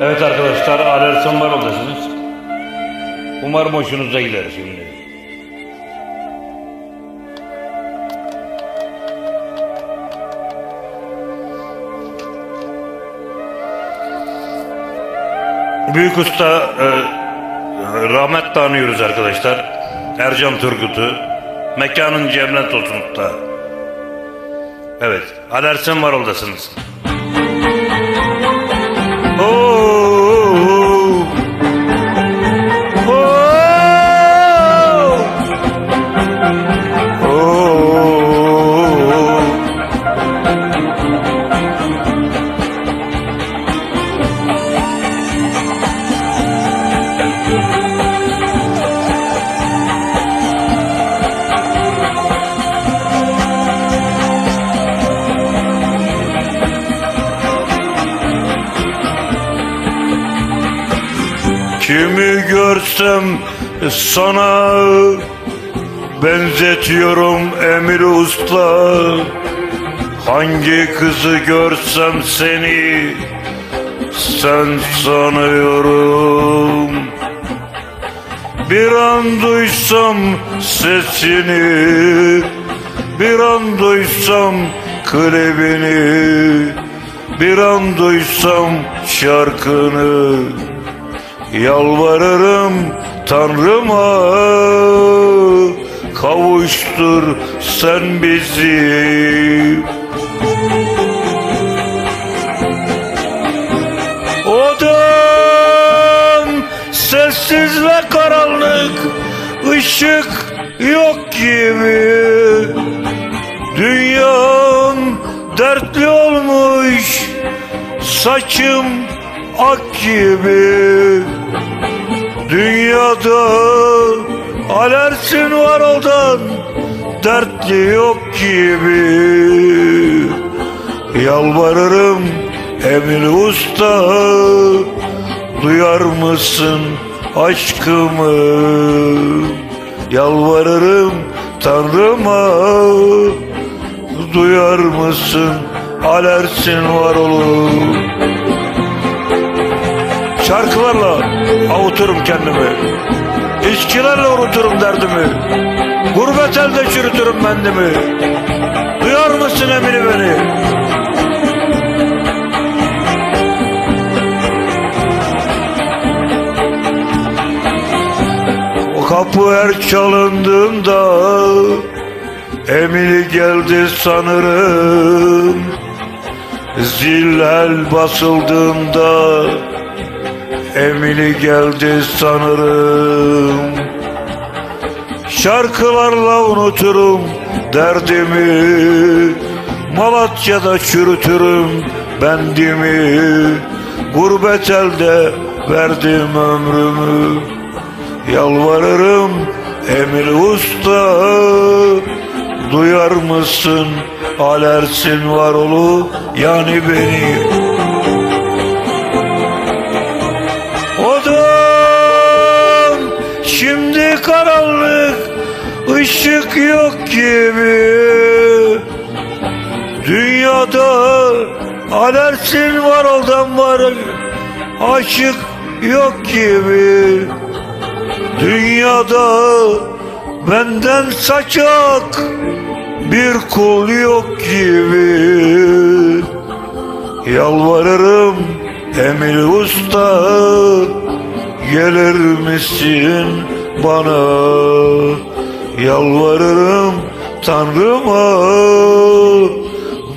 Evet arkadaşlar Alerson Barol'dasınız. Umarım hoşunuza gider şimdi. Büyük usta e, rahmetle anıyoruz arkadaşlar. Ercan Turgut'u. Mekanın cennet olsun usta. Evet. Alerson Barol'dasınız. Oo. Oo. Kimi görsem sana benzetiyorum Emir Usta. Hangi kızı görsem seni sen sanıyorum. Bir an duysam sesini Bir an duysam klibini Bir an duysam şarkını Yalvarırım Tanrıma kavuştur sen bizi. Odam sessiz ve karanlık ışık yok gibi. Dünyam dertli olmuş saçım ak gibi. Dünyada alersin var oldan dertli yok gibi. Yalvarırım Emir Usta Duyar mısın aşkımı? Yalvarırım Tanrıma Duyar mısın alersin var olur Şarkılarla avuturum kendimi. İçkilerle unuturum derdimi. Gurbet elde çürütürüm bendimi. Duyar mısın emini beni? O kapı her çalındığında Emini geldi sanırım Zil el basıldığında Emili geldi sanırım. Şarkılarla unuturum derdimi. Malatya'da çürütürüm bendimi. Gurbet elde verdim ömrümü. Yalvarırım Emir Usta Duyar mısın? Alersin varolu yani beni yok gibi. Dünyada alersin var oldan var aşık yok gibi. Dünyada benden saçak bir kul yok gibi. Yalvarırım Emir Usta Gelir misin bana Yalvarırım Tanrıma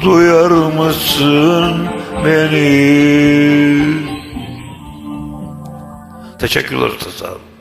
Duyar mısın beni Teşekkürler olun.